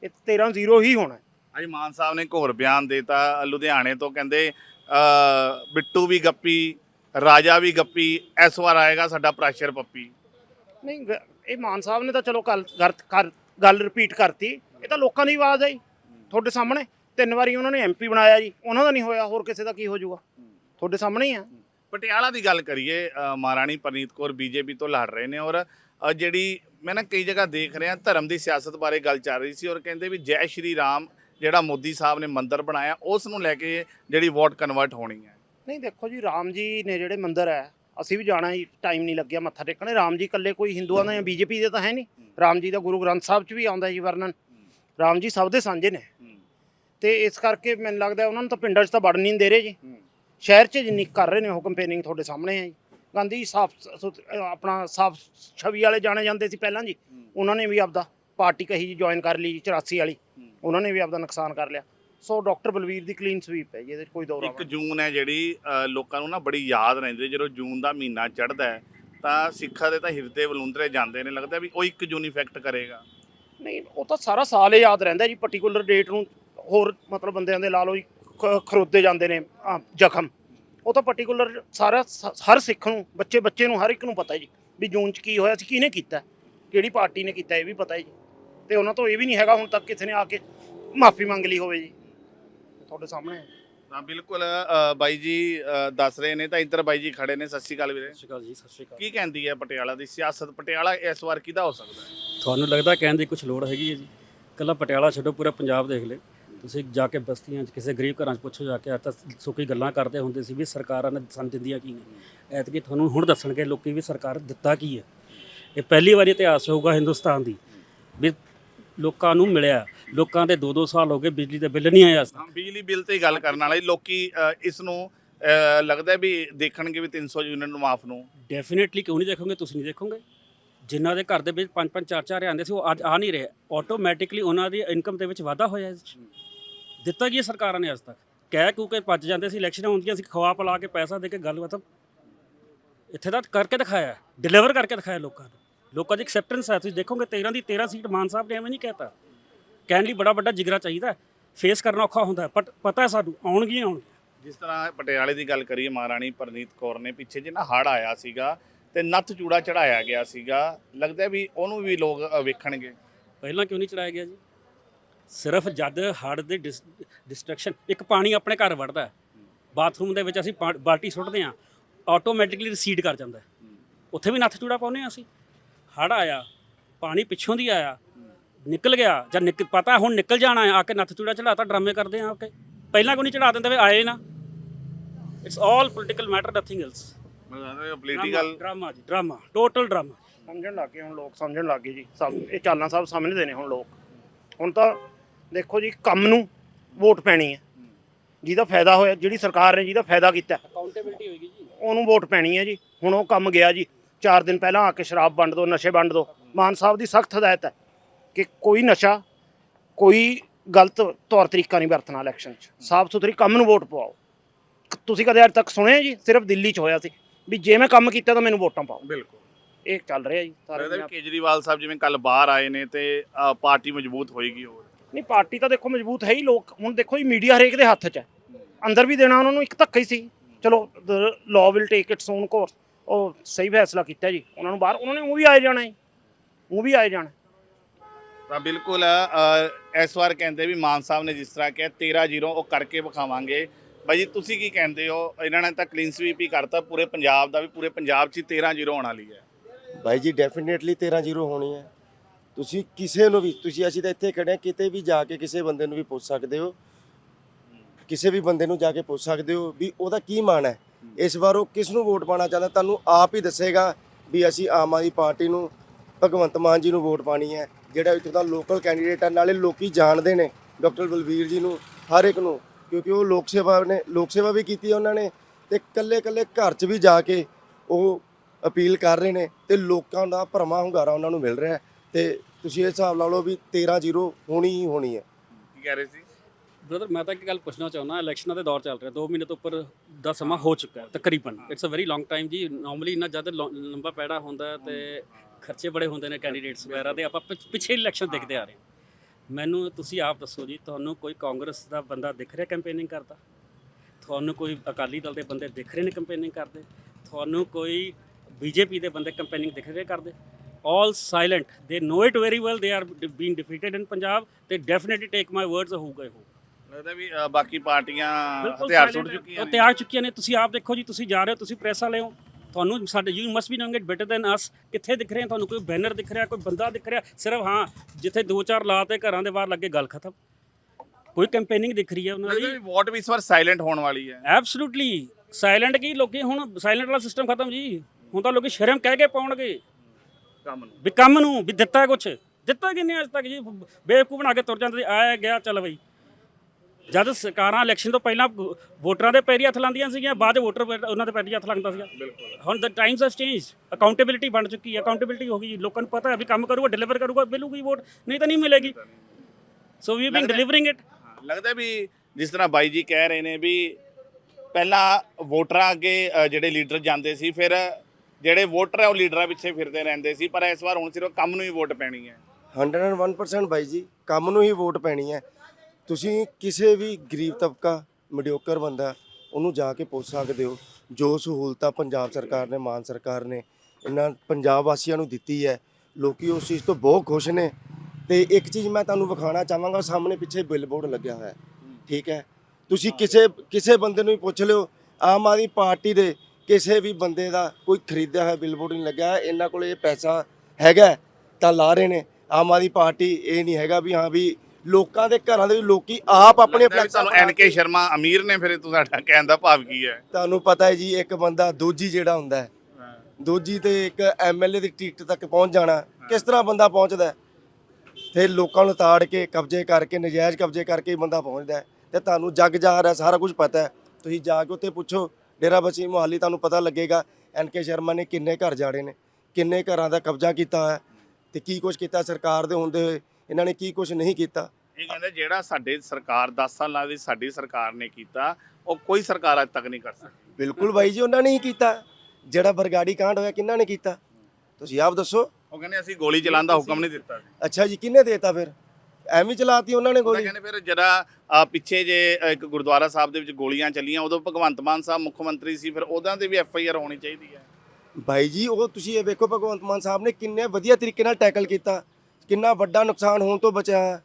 ਇਹ 13-0 ਹੀ ਹੋਣਾ ਹੈ। ਅੱਜ ਮਾਨ ਸਾਹਿਬ ਨੇ ਘੋਰ ਬਿਆਨ ਦੇਤਾ ਲੁਧਿਆਣੇ ਤੋਂ ਕਹਿੰਦੇ ਅ, ਬਿੱਟੂ ਵੀ ਗੱਪੀ ਰਾਜਾ ਵੀ ਗੱਪੀ ਇਸ ਵਾਰ ਆਏਗਾ ਸਾਡਾ ਪ੍ਰੈਸ਼ਰ ਪੱਪੀ। ਨਹੀਂ ਇਹ ਮਾਨ ਸਾਹਿਬ ਨੇ ਤਾਂ ਚਲੋ ਗੱਲ ਗੱਲ- ਰਿਪੀਟ ਕਰਤੀ। ਇਹ ਤਾਂ ਲੋਕਾਂ ਦੀ ਆਵਾਜ਼ ਹੈ ਜੀ ਤੁਹਾਡੇ ਸਾਹਮਣੇ। ਤਿੰਨ ਵਾਰੀ ਉਹਨਾਂ ਨੇ ਐਮਪੀ ਬਣਾਇਆ ਜੀ ਉਹਨਾਂ ਦਾ ਨਹੀਂ ਹੋਇਆ ਹੋਰ ਕਿਸੇ ਦਾ ਕੀ ਹੋ ਜਾਊਗਾ? ਤੁਹਾਡੇ ਸਾਹਮਣੇ ਹੀ ਆ। ਪਟਿਆਲਾ ਦੀ ਗੱਲ ਕਰੀਏ ਮਹਾਰਾਣੀ ਪਰਨੀਤ ਕੌਰ ਬੀਜੇਪੀ ਤੋਂ ਲੜ ਰਹੇ ਨੇ ਔਰ ਜਿਹੜੀ ਮੈਂ ਨਾ ਕਈ ਜਗ੍ਹਾ ਦੇਖ ਰਿਹਾ ਧਰਮ ਦੀ ਸਿਆਸਤ ਬਾਰੇ ਗੱਲ ਚੱਲ ਰਹੀ ਸੀ ਔਰ ਕਹਿੰਦੇ ਵੀ ਜੈ ਸ਼੍ਰੀ ਰਾਮ ਜਿਹੜਾ ਮੋਦੀ ਸਾਹਿਬ ਨੇ ਮੰਦਿਰ ਬਣਾਇਆ ਉਸ ਨੂੰ ਲੈ ਕੇ ਜਿਹੜੀ ਵੋਟ ਕਨਵਰਟ ਹੋਣੀ ਹੈ। ਨਹੀਂ ਦੇਖੋ ਜੀ ਰਾਮ ਜੀ ਨੇ ਜਿਹੜੇ ਮੰਦਿਰ ਹੈ ਅਸੀਂ ਵੀ ਜਾਣਾ ਜੀ ਟਾਈਮ ਨਹੀਂ ਲੱਗਿਆ ਮੱਥਾ ਟੇਕਣੇ। ਰਾਮ ਜੀ ਇਕੱਲੇ ਕੋਈ ਹਿੰਦੂਆਂ ਦਾ ਜਾਂ ਬੀਜੇਪੀ ਦੇ ਤਾਂ ਹੈ ਨਹੀਂ। ਰਾਮ ਜੀ ਦਾ ਗੁਰੂ ਗ੍ਰੰਥ ਸਾਹਿਬ 'ਚ ਵੀ ਆਉਂਦਾ ਜੀ ਵਰਣਨ। ਰਾਮ ਜੀ ਸਭ ਦੇ ਸਾਂਝੇ ਨੇ। ਤੇ ਇਸ ਕਰਕੇ ਮੈਨੂੰ ਲੱਗਦਾ ਉਹਨਾਂ ਨੂੰ ਤਾਂ ਪਿੰਡਾਂ 'ਚ ਤਾਂ ਵੜਨ ਨਹੀਂ ਦੇ ਰਹੇ ਜੀ। ਸ਼ਹਿਰ 'ਚ ਜਿੰਨੀ ਕਰ ਰਹੇ ਨੇ ਉਹ ਕੰਪੇਨਿੰਗ ਤੁਹਾਡੇ ਸਾਹਮਣੇ ਹੈ ਜੀ। ਗਾਂਧੀ ਸਾਫ਼ ਆਪਣਾ ਸਾਫ਼ ਛਵੀ ਵਾਲੇ ਜਾਣੇ ਜਾਂਦੇ ਸੀ ਪਹਿਲਾਂ ਜੀ। ਉਹਨਾਂ ਨੇ ਵੀ ਆਪਦਾ ਪਾਰਟੀ ਕਹੀ ਜੀ ਜੁਆਇਨ ਕਰ ਲਈ ਜੀ 84 ਵਾਲੀ। ਉਹਨਾਂ ਨੇ ਵੀ ਆਪਦਾ ਨੁਕਸਾਨ ਕਰ ਲਿਆ। ਸੋ ਡਾਕਟਰ ਬਲਵੀਰ ਦੀ ਕਲੀਨ ਸਵੀਪ ਹੈ ਜੀ ਇਹਦੇ 'ਚ ਕੋਈ ਦੌਰਾ ਇੱਕ ਜੂਨ ਹੈ ਜਿਹੜੀ ਲੋਕਾਂ ਨੂੰ ਨਾ ਬੜੀ ਯਾਦ ਰਹਿੰਦੀ ਜਦੋਂ ਜੂਨ ਦਾ ਮਹੀਨਾ ਚੜ੍ਹਦਾ ਹੈ। ਤਾਂ ਸਿੱਖਾਂ ਦੇ ਤਾਂ ਹਿਰਦੇ ਬਲੁੰਦਰੇ ਜਾਂਦੇ ਨੇ, ਲੱਗਦਾ ਵੀ ਉਹ ਇੱਕ ਜੂਨ ਇਫੈਕਟ ਕਰੇਗਾ। ਨਹੀਂ, ਉਹ ਤਾਂ ਸਾਰਾ ਸਾਲ ਹੀ ਯਾਦ ਰਹਿੰਦਾ ਜੀ ਪਾਰਟਿਕੂਲਰ ਡੇਟ ਨੂੰ ਹੋਰ ਮਤਲਬ ਬੰਦਿਆਂ ਦੇ ਲਾ ਲਓ ਜੀ ਖਰੋਦੇ ਜਾਂਦੇ ਨੇ ਜ਼ਖਮ। ਉਹ ਤਾਂ ਪਾਰਟਿਕੂਲਰ ਸਾਰਾ ਹਰ ਸਿੱਖ ਨੂੰ, ਬੱਚੇ ਬੱਚੇ ਨੂੰ, ਹਰ ਇੱਕ ਨੂੰ ਪਤਾ ਜੀ, ਵੀ ਜੂਨ ਚ ਕੀ ਹੋਇਆ ਸੀ ਕਿਹਨੇ ਕੀਤਾ, ਕਿਹੜੀ ਪਾਰਟੀ ਨੇ ਕੀਤਾ, ਇਹ ਵੀ ਪਤਾ ਹੈ ਜੀ। ਤੇ ਉਹਨਾਂ ਤੋਂ ਇਹ ਵੀ ਨਹੀਂ ਹੈਗਾ ਹੁਣ ਤੱਕ ਕਿਸੇ ਨੇ ਆ ਕੇ ਮਾਫੀ ਮੰਗ ਲਈ ਹੋਵੇ ਜੀ। ਤੁਹਾਡੇ ਸਾਹਮਣੇ ਤਾਂ ਬਿਲਕੁਲ ਅ, ਬਾਈ ਜੀ ਅ, ਦੱਸ ਰਹੇ ਨੇ ਤਾਂ ਇੱਧਰ ਬਾਈ ਜੀ ਖੜੇ ਨੇ ਸਤਿ ਸ਼੍ਰੀ ਅਕਾਲ ਵੀਰੇ। ਸਤਿ ਸ਼੍ਰੀ ਅਕਾਲ ਜੀ ਸਤਿ ਸ਼੍ਰੀ ਅਕਾਲ। ਕੀ ਕਹਿੰਦੀ ਹੈ ਪਟਿਆਲਾ ਦੀ ਸਿਆਸਤ? ਪਟਿਆਲਾ ਇਸ ਵਾਰ ਕਿਹਦਾ ਹੋ ਸਕਦਾ ਹੈ? ਤੁਹਾਨੂੰ ਲੱਗਦਾ ਕਹਿਣ ਦੀ ਕੁਝ ਲੋੜ ਹੈਗੀ ਹੈ ਜੀ? ਕੱਲਾ ਪਟਿਆਲਾ ਛੱਡੋ ਪੂਰਾ ਪੰਜਾਬ ਦੇਖ ਲੈ ਤੁਸੀਂ ਜਾ ਕੇ ਬਸਤੀਆਂ 'ਚ ਕਿਸੇ ਗਰੀਬ ਘਰਾਂ 'ਚ ਪੁੱਛੋ ਜਾ ਕੇ ਅੱਜ ਤਾਂ ਸੁੱਕੀ ਗੱਲਾਂ ਕਰਦੇ ਹੁੰਦੇ ਸੀ ਵੀ ਸਰਕਾਰਾਂ ਨੇ ਸਾਨੂੰ ਦਿੰਦੀਆਂ ਕੀ ਨੇ। ਐਤਕੀ ਤੁਹਾਨੂੰ ਹੁਣ ਦੱਸਣਗੇ ਲੋਕੀ ਵੀ ਸਰਕਾਰ ਦਿੱਤਾ ਕੀ ਹੈ। ਇਹ ਪਹਿਲੀ ਵਾਰੀ ਇਤਿਹਾਸ ਹੋਊਗਾ ਹਿੰਦੁਸਤਾਨ ਦੀ ਵੀ ਲੋਕਾਂ ਨੂੰ ਮਿਲਿਆ। ਲੋਕਾਂ ਦੇ 2-2 ਸਾਲ ਹੋ ਗਏ ਬਿਜਲੀ ਦੇ ਬਿੱਲ ਨਹੀਂ ਆਇਆ ਹਾਂ ਬਿਜਲੀ ਬਿੱਲ ਤੇ ਗੱਲ ਕਰਨ ਵਾਲੇ ਲੋਕੀ ਅ, ਇਸ ਨੂੰ ਅ, ਲੱਗਦਾ ਵੀ ਦੇਖਣਗੇ ਵੀ 300 ਯੂਨਿਟ ਨੂੰ ਮਾਫ ਨੂੰ। ਡੈਫੀਨਿਟਲੀ ਕਿਉਂ ਨਹੀਂ ਦੇਖੋਗੇ? ਤੁਸੀਂ ਨਹੀਂ ਦੇਖੋਗੇ? ਜਿਨ੍ਹਾਂ ਦੇ ਘਰ ਦੇ ਵਿੱਚ 5-5 4-4 ਆਉਂਦੇ ਸੀ ਉਹ ਅੱਜ ਆ ਨਹੀਂ ਰਹੇ। ਆਟੋਮੈਟਿਕਲੀ ਉਹਨਾਂ ਦੀ ਇਨਕਮ ਦੇ ਵਿੱਚ ਵਾਧਾ ਹੋਇਆ ਇਸ 'ਚ। ਦਿੱਤਾ ਕੀ ਹੈ ਸਰਕਾਰਾਂ ਨੇ ਅੱਜ ਤੱਕ? ਕਹਿ ਕਿਉਂਕਿ ਭੱਜ ਜਾਂਦੇ ਸੀ ਇਲੈਕਸ਼ਨਾਂ ਹੁੰਦੀਆਂ ਸੀ ਖਵਾ ਪਲਾ ਕੇ ਪੈਸਾ ਦੇ ਕੇ ਗੱਲ ਮਤਲਬ ਇੱਥੇ ਤਾਂ ਕਰਕੇ ਦਿਖਾਇਆ ਡਿਲੀਵਰ ਕਰਕੇ ਦਿਖਾਇਆ ਲੋਕਾਂ ਨੂੰ। ਲੋਕਾਂ ਦੀ ਐਕਸੈਪਟੈਂਸ ਹੈ ਤੁਸੀਂ ਦੇਖੋਗੇ 13 ਦੀ 13 ਸੀਟ ਮਾਨ ਸਾਹਿਬ ਨੇ ਐਵੇਂ ਨਹੀਂ ਕਹਿਤਾ। ਕਹਿਣ ਲਈ ਬੜਾ ਵੱਡਾ ਜਿਗਰਾ ਚਾਹੀਦਾ ਫੇਸ ਕਰਨਾ ਔਖਾ ਹੁੰਦਾ ਬਟ ਪਤਾ ਹੈ ਸਾਨੂੰ ਆਉਣਗੀਆਂ ਆਉਣਗੀਆਂ। ਜਿਸ ਤਰ੍ਹਾਂ ਪਟਿਆਲੇ ਦੀ ਗੱਲ ਕਰੀਏ ਮਹਾਰਾਣੀ ਪ੍ਰਨੀਤ ਕੌਰ ਨੇ ਪਿੱਛੇ ਜਿਹੇ ਨਾ ਹੜ ਆਇਆ ਸੀਗਾ ਤੇ ਨੱਥ ਚੂੜਾ ਚੜਾਇਆ ਗਿਆ ਸੀਗਾ ਲੱਗਦਾ ਵੀ ਉਹਨੂੰ ਵੀ ਲੋਕ ਵੇਖਣਗੇ। ਪਹਿਲਾਂ ਕਿਉਂ ਨਹੀਂ ਚਲਾਇਆ ਗਿਆ ਜੀ? ਸਿਰਫ ਜਦ ਹੜ੍ਹ ਦੇ ਡਿਸਟਰਕਸ਼ਨ ਇੱਕ ਪਾਣੀ ਆਪਣੇ ਘਰ ਵੜਦਾ ਬਾਥਰੂਮ ਦੇ ਵਿੱਚ ਅਸੀਂ ਬਾਲਟੀ ਸੁੱਟਦੇ ਹਾਂ ਆਟੋਮੈਟਿਕਲੀ ਰਿਸੀਡ ਕਰ ਜਾਂਦਾ। ਉੱਥੇ ਵੀ ਨੱਥ ਚੂੜਾ ਪਾਉਂਦੇ ਹਾਂ ਅਸੀਂ। ਹੜ੍ਹ ਆਇਆ ਪਾਣੀ ਪਿੱਛੋਂ ਦੀ ਆਇਆ ਨਿਕਲ ਗਿਆ ਜਾਂ ਨਿਕ ਪਤਾ ਹੁਣ ਨਿਕਲ ਜਾਣਾ ਆ ਕੇ ਨੱਥ ਚੂੜਾ ਚੜਾਤਾ ਡਰਾਮੇ ਕਰਦੇ ਆ ਕੇ। ਪਹਿਲਾਂ ਕਿਉਂ ਨਹੀਂ ਚੜਾ ਦਿੰਦੇ ਵੀ ਆਏ ਨਾ। It's all political matter nothing else political drama ਜੀ ਡਰਾਮਾ ਟੋਟਲ ਡਰਾਮਾ। ਸਮਝਣ ਲੱਗ ਗਏ ਹੁਣ ਲੋਕ ਸਮਝਣ ਲੱਗ ਗਏ ਜੀ। ਸਭ ਇਹ ਚਾਲਾਂ ਸਭ ਸਮਝਦੇ ਨੇ ਹੁਣ ਲੋਕ। ਹੁਣ ਤਾਂ ਦੇਖੋ ਜੀ ਕੰਮ ਨੂੰ ਵੋਟ ਪੈਣੀ ਹੈ। ਜਿਹਦਾ ਫਾਇਦਾ ਹੋਇਆ ਜਿਹੜੀ ਸਰਕਾਰ ਨੇ ਜਿਹਦਾ ਫਾਇਦਾ ਕੀਤਾ। ਅਕਾਊਂਟੇਬਿਲਟੀ ਹੋਏਗੀ ਜੀ। ਉਹਨੂੰ ਵੋਟ ਪੈਣੀ ਹੈ ਜੀ। ਹੁਣ ਉਹ ਕੰਮ ਗਿਆ ਜੀ। 4 ਦਿਨ ਪਹਿਲਾਂ ਆ ਕੇ ਸ਼ਰਾਬ ਵੰਡ ਦਿਓ ਨਸ਼ੇ ਵੰਡ ਦਿਓ ਮਾਨ ਸਾਹਿਬ ਦੀ ਸਖਤ ਹਦਾਇਤ ਹੈ ਕਿ ਕੋਈ ਨਸ਼ਾ ਕੋਈ ਗਲਤ ਤੌਰ ਤਰੀਕਾ ਨਹੀਂ ਵਰਤਣਾ ਇਲੈਕਸ਼ਨ 'ਚ। ਸਾਫ਼ ਸੁਥਰੀ ਕੰਮ ਨੂੰ ਵੋਟ ਪਵਾਓ। ਤੁਸੀਂ ਕਦੇ ਅੱਜ ਤੱਕ ਸੁਣਿਆ ਜੀ? ਸਿਰਫ ਦਿੱਲੀ 'ਚ ਹੋਇਆ ਸੀ। ਵੀ ਜੇ ਮੈਂ ਕੰਮ ਕੀਤਾ ਤਾਂ ਮੈਨੂੰ ਵੋਟਾਂ ਪਾਓ। ਬਿਲਕੁਲ। ਇਹ ਚੱਲ ਰਿਹਾ ਜੀ। ਸਾਰੇ। ਕੇਜਰੀਵਾਲ ਸਾਹਿਬ ਜਿਵੇਂ ਕੱਲ ਬਾਹਰ ਆਏ ਨੇ ਤੇ ਪਾਰਟੀ ਮਜ਼ਬੂਤ ਹੋਏਗੀ ਹੋਰ। ਨਹੀਂ ਪਾਰਟੀ ਤਾਂ ਦੇਖੋ ਮਜ਼ਬੂਤ ਹੈ ਹੀ ਲੋਕ। ਹੁਣ ਦੇਖੋ ਜੀ ਮੀਡੀਆ ਹਰੇਕ ਦੇ ਹੱਥ 'ਚ ਹੈ। ਅੰਦਰ ਵੀ ਦੇਣਾ ਉਹਨਾਂ ਨੂੰ ਇੱਕ ਧੱਕਾ ਹੀ ਸੀ। ਚਲੋ law will take its own course ਉਹ ਸਹੀ ਫੈਸਲਾ ਕੀਤਾ ਜੀ। ਉਹਨਾਂ ਨੂੰ ਬਾਹਰ ਉਹਨਾਂ ਨੇ ਉਹ ਵੀ ਆਏ ਜਾਣਾ ਜੀ। ਉਹ ਵੀ ਆਏ ਜਾਣਾ। ਤਾਂ ਬਿਲਕੁਲ ਅ, ਇਸ ਵਾਰ ਕਹਿੰਦੇ ਵੀ ਮਾਨ ਸਾਹਿਬ ਨੇ ਜਿਸ ਤਰ੍ਹਾਂ ਕਿਹਾ 13-0 ਉਹ ਕਰਕੇ ਵਿਖਾਵਾਂਗੇ। ਬਾਈ ਜੀ ਤੁਸੀਂ ਕੀ ਕਹਿੰਦੇ ਹੋ? ਇਹਨਾਂ ਨੇ ਤਾਂ ਕਲੀਨ ਸਵੀਪ ਹੀ ਕਰਤਾ ਪੂਰੇ ਪੰਜਾਬ ਦਾ ਵੀ ਪੂਰੇ ਪੰਜਾਬ 'ਚ ਹੀ 13-0 ਹੋਣ ਵਾਲੀ ਹੈ। ਬਾਈ ਜੀ ਡੈਫੀਨੇਟਲੀ 13-0 ਹੋਣੀ ਹੈ। ਤੁਸੀਂ ਕਿਸੇ ਨੂੰ ਵੀ ਤੁਸੀਂ ਅਸੀਂ ਤਾਂ ਇੱਥੇ ਖੜੇ ਹਾਂ ਕਿਤੇ ਵੀ ਜਾ ਕੇ ਕਿਸੇ ਬੰਦੇ ਨੂੰ ਵੀ ਪੁੱਛ ਸਕਦੇ ਹੋ। ਕਿਸੇ ਵੀ ਬੰਦੇ ਨੂੰ ਜਾ ਕੇ ਪੁੱਛ ਸਕਦੇ ਹੋ ਵੀ ਉਹਦਾ ਕੀ ਮਾਨ ਹੈ। ਇਸ ਵਾਰ ਉਹ ਕਿਸ ਨੂੰ ਵੋਟ ਪਾਣਾ ਚਾਹੁੰਦਾ ਤੁਹਾਨੂੰ ਆਪ ਹੀ ਦੱਸੇਗਾ ਵੀ ਅਸੀਂ ਆਮ ਆਦਮੀ ਪਾਰਟੀ ਨੂੰ ਭਗਵੰਤ ਮਾਨ ਜੀ ਨੂੰ ਵੋਟ ਪਾਣੀ ਹੈ, ਜਿਹੜਾ ਇੱਥੋਂ ਦਾ ਲੋਕਲ ਕੈਂਡੀਡੇਟ ਹੈ, ਨਾਲੇ ਲੋਕੀ ਜਾਣਦੇ ਨੇ ਡਾਕਟਰ ਬਲਵੀਰ ਜੀ ਨੂੰ, ਹਰ ਇੱਕ ਨੂੰ, ਕਿਉਂਕਿ ਉਹ ਲੋਕ ਸੇਵਾ ਨੇ, ਲੋਕ ਸੇਵਾ ਵੀ ਕੀਤੀ ਹੈ ਉਹਨਾਂ ਨੇ ਤੇ ਕੱਲੇ ਕੱਲੇ ਘਰ 'ਚ ਵੀ ਜਾ ਕੇ ਉਹ ਅਪੀਲ ਕਰ ਰਹੇ ਨੇ ਤੇ ਲੋਕਾਂ ਦਾ ਭਰਮਾ ਹੁੰਗਾਰਾ ਉਹਨਾਂ ਨੂੰ ਮਿਲ ਰਿਹਾ ਹੈ ਤੇ ਤੁਸੀਂ ਇਹ ਹਿਸਾਬ ਲਾ ਲਓ ਵੀ 13-0 ਹੋਣੀ ਹੀ ਹੋਣੀ ਹੈ। ਕੀ ਕਹਿ ਰਹੇ ਸੀ? ਬ੍ਰਦਰ ਮੈਂ ਤਾਂ ਇੱਕ ਗੱਲ ਪੁੱਛਣਾ ਚਾਹੁੰਦਾ ਇਲੈਕਸ਼ਨਾਂ ਦੇ ਦੌਰ ਚੱਲ ਰਿਹਾ 2 ਮਹੀਨੇ ਤੋਂ ਉੱਪਰ ਦਾ ਸਮਾਂ ਹੋ ਚੁੱਕਾ ਹੈ, ਤਕਰੀਬਨ। It's a very long time ਜੀ ਨਾਰਮਲੀ ਇੰਨਾ ਜ਼ਿਆਦਾ ਲੌ- ਲੰਬਾ ਪੈੜਾ ਹੁੰਦਾ ਹੈ ਤੇ ਖਰਚੇ ਬੜੇ ਹੁੰਦੇ ਨੇ ਕੈਂਡੀਡੇਟਸ ਵਗੈਰਾ ਦੇ, ਆਪਾਂ ਪਿਛ- ਪਿਛੇ ਇਲੈਕਸ਼ਨ ਦੇਖਦੇ ਆ ਰਹੇ ਹਾਂ। ਮੈਨੂੰ, ਤੁਸੀਂ ਆਪ ਦੱਸੋ ਜੀ, ਤੁਹਾਨੂੰ ਕੋਈ ਕਾਂਗਰਸ ਦਾ ਬੰਦਾ ਦਿਖ ਰਿਹਾ ਕੈਂਪੇਨਿੰਗ ਕਰਦਾ? ਤੁਹਾਨੂੰ ਕੋਈ ਅਕਾਲੀ ਦਲ ਦੇ ਬੰਦੇ ਦਿਖ ਰਹੇ ਨੇ ਕੈਂਪੇਨਿੰਗ ਕਰਦੇ? ਤੁਹਾਨੂੰ ਕੋਈ ਬੀਜੇਪੀ ਦੇ ਬੰਦੇ ਕੈਂਪੇਨਿੰਗ ਦਿਖ ਰਹੇ ਕਰਦੇ? All silent they know it very well they are being defeated in Punjab ਤੇ ਡੈਫੀਨਿਟਲੀ ਟੇਕ ਮਾਈ ਵਰਡਸ ਹੋਊਗਾ ਹੀ ਹੋਊਗਾ। ਲੱਗਦਾ ਵੀ ਅ, ਬਾਕੀ ਪਾਰਟੀਆਂ ਬਿਲਕੁਲ ਹਥਿਆਰ ਸੁੱਟ। ਚੁੱਕੀਆਂ ਨੇ। ਤਿਆਗ ਚੁੱਕੀਆਂ ਨੇ। ਤੁਸੀਂ ਆਪ ਦੇਖੋ ਜੀ ਤੁਸੀਂ ਜਾ ਰਹੇ ਹੋ ਤੁਸੀਂ ਪ੍ਰੈਸ ਵਾਲੇ ਹੋ। ਤੁਹਾਨੂੰ ਸਾਡੇ you must be knowing it better than us ਕਿੱਥੇ ਦਿਖ ਰਹੇ ਆ ਤੁਹਾਨੂੰ ਕੋਈ ਬੈਨਰ ਦਿਖ ਰਿਹਾ ਕੋਈ ਬੰਦਾ ਦਿਖ ਰਿਹਾ? ਸਿਰਫ ਹਾਂ ਜਿੱਥੇ ਦੋ ਚਾਰ ਲਾਤੇ ਘਰਾਂ ਦੇ ਬਾਹਰ ਲੱਗੇ ਗੱਲ ਖਤਮ। ਕੋਈ ਕੈਂਪੇਨਿੰਗ ਦਿਖ ਰਹੀ ਹੈ ਉਹਨਾਂ ਲੱਗਦਾ ਦੀ। ਵੀ ਵੋਟ ਵੀ ਇਸ ਵਾਰ ਸਾਇਲੈਂਟ ਹੋਣ ਵਾਲੀ ਹੈ। ਐਬਸੋਲੂਟਲੀ ਸਾਇਲੈਂਟ ਕੀ ਲੋਕੀ ਹੁਣ ਸਾਇਲੈਂਟ ਵਾਲਾ ਸਿਸਟਮ ਖਤਮ ਜੀ। ਹੁਣ ਤਾਂ ਲੋਕੀ ਸ਼ਰਮ ਕਹਿ ਕੇ ਪਾਉਣਗੇ। ਕੰਮ ਨੂੰ। ਵੀ ਕੰਮ ਨੂੰ ਵੀ ਦਿੱਤਾ ਕੁਛ। ਦਿੱਤਾ ਕਿੰਨੇ ਅੱਜ ਤੱਕ ਜੀ? ਬੇਵਕੂਫ ਬਣਾ ਕੇ ਤੁਰ ਜਾਂਦੇ ਸੀ, ਆਇਆ ਗਿਆ ਚੱਲ ਬਈ। ਜਦ ਸਰਕਾਰਾਂ ਇਲੈਕਸ਼ਨ ਤੋਂ ਪਹਿਲਾਂ ਵੋਟਰਾਂ ਦੇ ਪੈਰੀ ਹੱਥ ਲਾਉਂਦੀਆਂ ਸੀਗੀਆਂ ਬਾਅਦ ਵੋਟਰ ਉਹਨਾਂ ਦੇ ਪੈਰੀ ਹੱਥ ਲਾਉਂਦਾ ਸੀਗਾ। ਹੁਣ the times have change accountability ਬਣ ਚੁੱਕੀ ਹੈ ਅਕਾਊਂਟੇਬਿਲਿਟੀ ਹੋ ਗਈ। ਲੋਕਾਂ ਨੂੰ ਪਤਾ ਹੈ ਵੀ ਕੰਮ ਕਰੂਗਾ ਡਿਲੀਵਰ ਕਰੂਗਾ ਮਿਲੂਗੀ ਵੋਟ ਨਹੀਂ ਤਾਂ ਨਹੀਂ ਮਿਲੇਗੀ। ਸੋ ਵੀ ਬੀਨ ਲੱਗਦਾ- ਡਿਲੀਵਰਿੰਗ ਇਟ ਲੱਗਦਾ ਵੀ ਜਿਸ ਤਰ੍ਹਾਂ ਬਾਈ ਜੀ ਕਹਿ ਰਹੇ ਨੇ ਵੀ ਪਹਿਲਾਂ ਵੋਟਰਾਂ ਅੱਗੇ ਜਿਹੜੇ ਲੀਡਰ ਜਾਂਦੇ ਸੀ ਫਿਰ ਜਿਹੜੇ ਵੋਟਰ ਹੈ ਉਹ ਲੀਡਰਾਂ ਪਿੱਛੇ ਫਿਰਦੇ ਰਹਿੰਦੇ ਸੀ ਪਰ ਇਸ ਵਾਰ ਹੁਣ ਸਿਰਫ ਕੰਮ ਨੂੰ ਹੀ ਵੋਟ ਪੈਣੀ ਹੈ। 101% ਬਾਈ ਜੀ ਕੰਮ ਨੂੰ ਹੀ ਵੋਟ ਪੈਣੀ ਹੈ। ਤੁਸੀਂ ਕਿਸੇ ਵੀ ਗਰੀਬ ਤਬਕਾ ਮੀਡੀਓਕਰ ਬੰਦਾ, ਉਹਨੂੰ ਜਾ ਕੇ ਪੁੱਛ ਸਕਦੇ ਹੋ, ਜੋ ਸਹੂਲਤਾਂ ਪੰਜਾਬ ਸਰਕਾਰ ਨੇ, ਮਾਨ ਸਰਕਾਰ ਨੇ ਇਹਨਾਂ ਪੰਜਾਬ ਵਾਸੀਆਂ ਨੂੰ ਦਿੱਤੀ ਹੈ। ਲੋਕੀ ਉਸ ਚੀਜ਼ ਤੋਂ ਬਹੁਤ ਖੁਸ਼ ਨੇ। ਤੇ ਇੱਕ ਚੀਜ਼ ਮੈਂ ਤੁਹਾਨੂੰ ਵਿਖਾਣਾ ਚਾਹਾਂਗਾ, ਸਾਹਮਣੇ ਪਿੱਛੇ ਬਿਲਬੋਰਡ ਲੱਗਿਆ ਹੋਇਆ ਹੈ। ਠੀਕ ਹੈ? ਤੁਸੀਂ ਕਿਸੇ ਕਿਸੇ ਬੰਦੇ ਨੂੰ ਵੀ ਪੁੱਛ ਲਿਓ, ਆਮ ਆਦਮੀ ਪਾਰਟੀ ਦੇ ਕਿਸੇ ਵੀ ਬੰਦੇ ਦਾ ਕੋਈ ਖਰੀਦਿਆ ਹੋਇਆ ਬਿਲਬੋਰਡ ਨਹੀਂ ਲੱਗਿਆ ਹੈ। ਇਹਨਾਂ ਕੋਲ ਇਹ ਪੈਸਾ ਹੈਗਾ ਤਾਂ ਲਾ ਰਹੇ ਨੇ। ਆਮ ਆਦਮੀ ਪਾਰਟੀ ਇਹ ਨਹੀਂ ਹੈਗਾ ਵੀ ਹਾਂ ਵੀ ਲੋਕਾਂ ਦੇ ਘਰਾਂ ਦੇ ਵੀ ਲੋਕੀ ਆਪ ਆਪਣੇ ਫਲੈਕਸਾਂ ਤੁਹਾਨੂੰ ਐਨ ਕੇ ਸ਼ਰਮਾ ਅਮੀਰ ਨੇ ਫਿਰ ਤੁਹਾਡਾ ਕਹਿਣ ਦਾ ਭਾਵ ਕੀ ਹੈ? ਤੁਹਾਨੂੰ ਪਤਾ ਹੈ ਜੀ ਇੱਕ ਬੰਦਾ ਦੋਜੀ ਜਿਹੜਾ ਹੁੰਦਾ ਹੈ ਦੋਜੀ ਤੇ ਇੱਕ ਐਮਐਲਏ ਦੀ ਟਿਕਟ ਤੱਕ ਪਹੁੰਚ ਜਾਣਾ ਕਿਸ ਤਰ੍ਹਾਂ ਬੰਦਾ ਪਹੁੰਚਦਾ ਹੈ? ਤੇ ਲੋਕਾਂ ਨੂੰ ਤਾੜ ਕੇ ਕਬਜ਼ੇ ਕਰਕੇ ਨਜਾਇਜ਼ ਕਬਜ਼ੇ ਕਰਕੇ ਹੀ ਬੰਦਾ ਪਹੁੰਚਦਾ ਹੈ। ਤੇ ਤੁਹਾਨੂੰ ਜੱਗ ਜਾਹਰ ਹੈ ਸਾਰਾ ਕੁਝ ਪਤਾ ਹੈ। ਤੁਸੀਂ ਜਾ ਕੇ ਉੱਥੇ ਪੁੱਛੋ ਡੇਰਾ ਬਸੀ ਮੁਹਾਲੀ ਤੁਹਾਨੂੰ ਪਤਾ ਲੱਗੇਗਾ ਐਨਕੇ ਸ਼ਰਮਾ ਨੇ ਕਿੰਨੇ ਘਰ ਜਾੜੇ ਨੇ ਕਿੰਨੇ ਘਰਾਂ ਦਾ ਕਬਜ਼ਾ ਕੀਤਾ ਹੈ ਤੇ ਕੀ ਕੁਝ ਕੀਤਾ ਸਰਕਾਰ ਦੇ ਹੁੰਦੇ ਹੋਏ ਇਹਨਾਂ ਨੇ ਕੀ ਕੁਝ ਨਹੀਂ ਕੀਤਾ। ਇਹ ਕਹਿੰਦੇ ਜਿਹੜਾ ਸਾਡੇ ਸਰਕਾਰ 10 ਸਾਲਾਂ ਦੀ ਸਾਡੀ ਸਰਕਾਰ ਨੇ ਕੀਤਾ ਉਹ ਕੋਈ ਸਰਕਾਰ ਅੱਜ ਤੱਕ ਨਹੀਂ ਕਰ ਸਕਦੀ ਬਿਲਕੁਲ ਬਾਈ ਜੀ ਉਹਨਾਂ ਨੇ ਹੀ ਕੀਤਾ। ਜਿਹੜਾ ਬਰਗਾੜੀ ਕਾਂਡ ਹੋਇਆ ਕਿਹਨਾਂ ਨੇ ਕੀਤਾ? ਤੁਸੀਂ ਆਪ ਦੱਸੋ। ਉਹ ਕਹਿੰਦੇ ਅਸੀਂ ਗੋਲੀ ਚਲਾਉਣ ਦਾ ਹੁਕਮ ਨਹੀਂ ਦਿੱਤਾ। ਅੱਛਾ ਜੀ ਕਿਹਨੇ ਦੇਤਾ ਫਿਰ? ਐਵੇਂ ਚਲਾਤੀ ਉਹਨਾਂ ਨੇ ਗੋਲੀ? ਕਹਿੰਦੇ ਫਿਰ ਜਿਹੜਾ ਪਿੱਛੇ ਜੇ ਇੱਕ ਗੁਰਦੁਆਰਾ ਸਾਹਿਬ ਦੇ ਵਿੱਚ ਗੋਲੀਆਂ ਚੱਲੀਆਂ ਉਦੋਂ ਭਗਵੰਤ ਮਾਨ ਸਾਹਿਬ ਮੁੱਖ ਮੰਤਰੀ ਸੀ ਫਿਰ ਉਹਦਾਂ ਤੇ ਵੀ ਐਫ ਆਈ ਆਰ ਹੋਣੀ ਚਾਹੀਦੀ ਹੈ। ਬਾਈ ਜੀ ਉਹ ਤੁਸੀਂ ਇਹ ਵੇਖੋ ਭਗਵੰਤ ਮਾਨ ਸਾਹਿਬ ਨੇ ਕਿੰਨੇ ਵਧੀਆ ਤਰੀਕੇ ਨਾਲ ਟੈਕਲ ਕੀਤਾ। ਕਿੰਨਾ ਵੱਡਾ ਨੁਕਸਾਨ ਹੋਣ ਤੋਂ ਬਚਿਆ ਹੈ।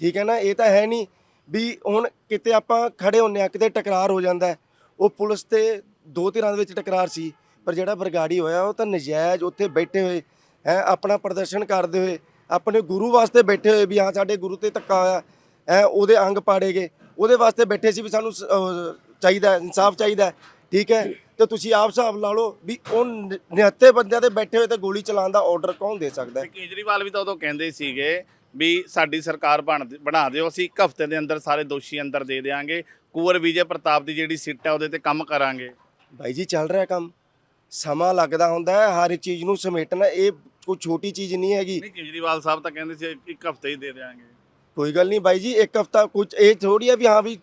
ਠੀਕ ਹੈ ਨਾ? ਇਹ ਤਾਂ ਹੈ ਨਹੀਂ ਵੀ ਹੁਣ ਕਿਤੇ ਆਪਾਂ ਖੜੇ ਹੁੰਨੇ ਆ, ਕਿਤੇ ਟਕਰਾਰ ਹੋ ਜਾਂਦਾ ਉਹ ਪੁਲਿਸ ਤੇ ਦੋ ਧਿਰਾਂ ਦੇ ਵਿੱਚ ਟਕਰਾਰ ਸੀ, ਪਰ ਜਿਹੜਾ ਬਰਗਾੜੀ ਹੋਇਆ, ਉਹ ਤਾਂ ਨਜਾਇਜ਼ ਉੱਥੇ ਬੈਠੇ ਹੋਏ, ਹੈ, ਆਪਣਾ ਪ੍ਰਦਰਸ਼ਨ ਕਰਦੇ ਹੋਏ, ਆਪਣੇ ਗੁਰੂ ਵਾਸਤੇ ਬੈਠੇ ਹੋਏ ਵੀ ਹਾਂ, ਸਾਡੇ ਗੁਰੂ ਤੇ ਧੱਕਾ ਹੋਇਆ, ਹੈ, ਉਹਦੇ ਅੰਗ ਪਾੜੇ ਗਏ। ਉਹਦੇ ਵਾਸਤੇ ਬੈਠੇ ਸੀ ਵੀ ਸਾਨੂੰ ਚਾਹੀਦਾ ਇਨਸਾਫ ਚਾਹੀਦਾ ਠੀਕ ਹੈ? ਤੇ ਤੁਸੀਂ ਆਪ ਹਿਸਾਬ ਲਾ ਲਓ ਵੀ ਉਹ ਨ- ਨਿਹੱਥੇ ਬੰਦਿਆਂ ਤੇ ਬੈਠੇ ਹੋਏ ਤੇ ਗੋਲੀ ਚਲਾਉਣ ਦਾ ਆਰਡਰ ਕੌਣ ਦੇ ਸਕਦਾ ਹੈ? ਕੇਜਰੀਵਾਲ ਵੀ ਤਾਂ ਉਦੋਂ ਕਹਿੰਦੇ ਸੀਗੇ ਵੀ ਸਾਡੀ ਸਰਕਾਰ ਬਣ ਦਿਓ ਅਸੀਂ ਇੱਕ ਹਫ਼ਤੇ ਦੇ ਅੰਦਰ ਸਾਰੇ ਦੋਸ਼ੀ ਅੰਦਰ ਦੇ ਦੇਵਾਂਗੇ ਕੁੰਵਰ ਵਿਜੇ ਪ੍ਰਤਾਪ ਦੀ ਜਿਹੜੀ ਸਿੱਟ ਹੈ ਉਹਦੇ ਤੇ ਕੰਮ ਕਰਾਂਗੇ। ਭਾਈ ਜੀ ਚੱਲ ਰਿਹਾ ਕੰਮ। ਸਮਾਂ ਲੱਗਦਾ ਹੁੰਦਾ ਹੈ ਹਰ ਇੱਕ ਚੀਜ਼ ਨੂੰ ਸਮੇਟਣਾ ਇਹ ਕੋਈ ਛੋਟੀ ਚੀਜ਼ ਨਹੀਂ ਹੈਗੀ। ਨਹੀਂ ਕੇਜਰੀਵਾਲ ਸਾਹਿਬ ਤਾਂ ਕਹਿੰਦੇ ਸੀ ਇੱਕ ਹਫ਼ਤੇ ਹੀ ਦੇ ਦੇਵਾਂਗੇ ਕੋਈ ਗੱਲ ਨਹੀਂ ਬਾਈ ਜੀ ਇੱਕ ਹਫਤਾ ਕੁਝ ਇਹ ਥੋੜੀ ਹੈ ਵੀ ਹਾਂ ਵੀ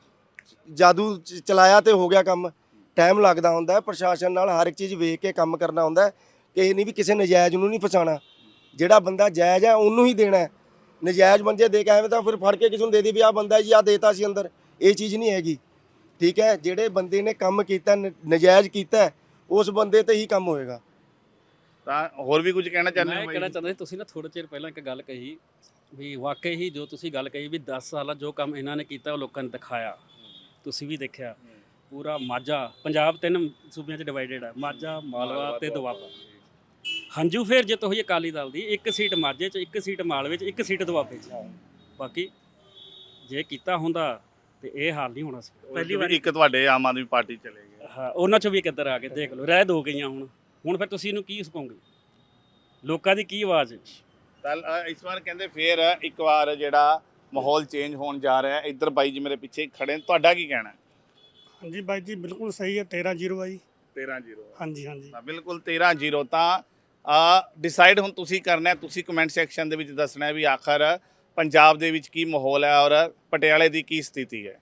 ਜਾਦੂ ਚਲਾਇਆ ਤੇ ਹੋ ਗਿਆ ਕੰਮ। ਟਾਈਮ ਲੱਗਦਾ ਹੁੰਦਾ ਹੈ ਪ੍ਰਸ਼ਾਸਨ ਨਾਲ ਹਰ ਇੱਕ ਚੀਜ਼ ਵੇਖ ਕੇ ਕੰਮ ਕਰਨਾ ਹੁੰਦਾ ਹੈ ਕਿ ਇਹ ਨਹੀਂ ਵੀ ਕਿਸੇ ਨਜਾਇਜ਼ ਨੂੰ ਨਹੀਂ ਫਸਾਣਾ ਜਿਹੜਾ ਬੰਦਾ ਜਾਇਜ਼ ਹੈ ਉਹਨੂੰ ਹੀ ਦੇਣਾ ਹੈ। ਨਜਾਇਜ਼ ਬੰਦੇ ਦੇ ਕੇ ਐਵੇਂ ਤਾਂ ਫਿਰ ਫੜ ਕੇ ਕਿਸੇ ਨੂੰ ਦੇ ਦੇ ਵੀ ਆਹ ਬੰਦਾ ਜੀ ਆ ਦੇਤਾ ਸੀ ਅੰਦਰ। ਇਹ ਚੀਜ਼ ਨਹੀਂ ਹੈਗੀ। ਠੀਕ ਹੈ ਜਿਹੜੇ ਬੰਦੇ ਨੇ ਕੰਮ ਕੀਤਾ ਨਜਾਇਜ਼ ਕੀਤਾ ਉਸ ਬੰਦੇ ਤੇ ਹੀ ਕੰਮ ਹੋਏਗਾ। ਤਾਂ ਹੋਰ ਵੀ ਕੁਝ ਕਹਿਣਾ ਚਾਹੁੰਦੇ ਮੈਂ ਹੋ ਕਹਿਣਾ? ਚਾਹੁੰਦਾ ਸੀ ਤੁਸੀਂ ਨਾ ਥੋੜੇ ਚਿਰ ਪਹਿਲਾਂ ਇੱਕ ਗੱਲ ਕਹੀ ਵੀ ਵਾਕਈ ਹੀ ਜੋ ਤੁਸੀਂ ਗੱਲ ਕਹੀ ਵੀ 10 ਸਾਲਾਂ ਜੋ ਕੰਮ ਇਹਨਾਂ ਨੇ ਕੀਤਾ ਉਹ ਲੋਕਾਂ ਨੇ ਦਿਖਾਇਆ। ਤੁਸੀਂ ਵੀ ਦੇਖਿਆ। ਪੂਰਾ ਮਾਝਾ ਪੰਜਾਬ ਤਿੰਨ ਸੂਬਿਆਂ 'ਚ ਡਿਵਾਈਡਡ ਹੈ ਮਾਝਾ ਮਾਲਵਾ ਤੇ ਦੁਆਬਾ। ਹੰਝੂ ਫੇਰ ਜਿੱਤ ਹੋਈ ਅਕਾਲੀ ਦਲ ਦੀ ਇੱਕ ਸੀਟ ਮਾਝੇ 'ਚ ਇੱਕ ਸੀਟ ਮਾਲਵੇ 'ਚ ਇੱਕ ਸੀਟ ਦੁਆਬੇ 'ਚ। ਬਾਕੀ ਜੇ ਕੀਤਾ ਹੁੰਦਾ ਤੇ ਇਹ ਹਾਲ ਨਹੀਂ ਹੋਣਾ ਸੀ। ਪਹਿਲੀ ਵਾਰੀ ਇੱਕ ਤੁਹਾਡੇ ਆਮ ਆਦਮੀ ਪਾਰਟੀ ਚਲੇ ਗਏ ਹਾਂ ਉਹਨਾਂ 'ਚੋਂ ਵੀ ਕਿੱਧਰ ਆ ਗਏ ਦੇਖ ਲਓ ਰਹਿ ਦੋ ਗਈਆਂ ਹੁਣ। ਹੁਣ ਫਿਰ ਤੁਸੀਂ ਇਹਨੂੰ ਕੀ ਸੁਕਾਉਂਗੇ ਲੋਕਾਂ ਦੀ ਕੀ ਆਵਾਜ਼ ਹੈ? ਤਾਂ ਇਸ ਵਾਰ ਕਹਿੰਦੇ ਫੇਰ ਇੱਕ ਵਾਰ ਜਿਹੜਾ ਮਾਹੌਲ ਚੇਂਜ ਹੋਣ ਜਾ ਰਿਹਾ ਹੈ ਇੱਧਰ ਬਾਈ ਜੀ ਮੇਰੇ ਪਿੱਛੇ ਖੜੇ ਤੁਹਾਡਾ ਕੀ ਕਹਿਣਾ ਹੈ? ਹਾਂਜੀ ਬਾਈ ਜੀ ਬਿਲਕੁਲ ਸਹੀ ਹੈ 13 0 ਹੈ ਜੀ। 13 0 ਹਾਂਜੀ ਹਾਂਜੀ। ਤਾਂ ਬਿਲਕੁਲ 13 0 ਤਾਂ ਡਿਸਾਈਡ ਹੁਣ ਤੁਸੀਂ ਕਰਨਾ ਹੈ ਤੁਸੀਂ ਕਮੈਂਟ ਸੈਕਸ਼ਨ ਦੇ ਵਿੱਚ ਦੱਸਣਾ ਹੈ ਵੀ ਆਖਰ ਪੰਜਾਬ ਦੇ ਵਿੱਚ ਕੀ ਮਾਹੌਲ ਹੈ ਔਰ ਪਟਿਆਲੇ ਦੀ ਕੀ ਸਥਿਤੀ ਹੈ।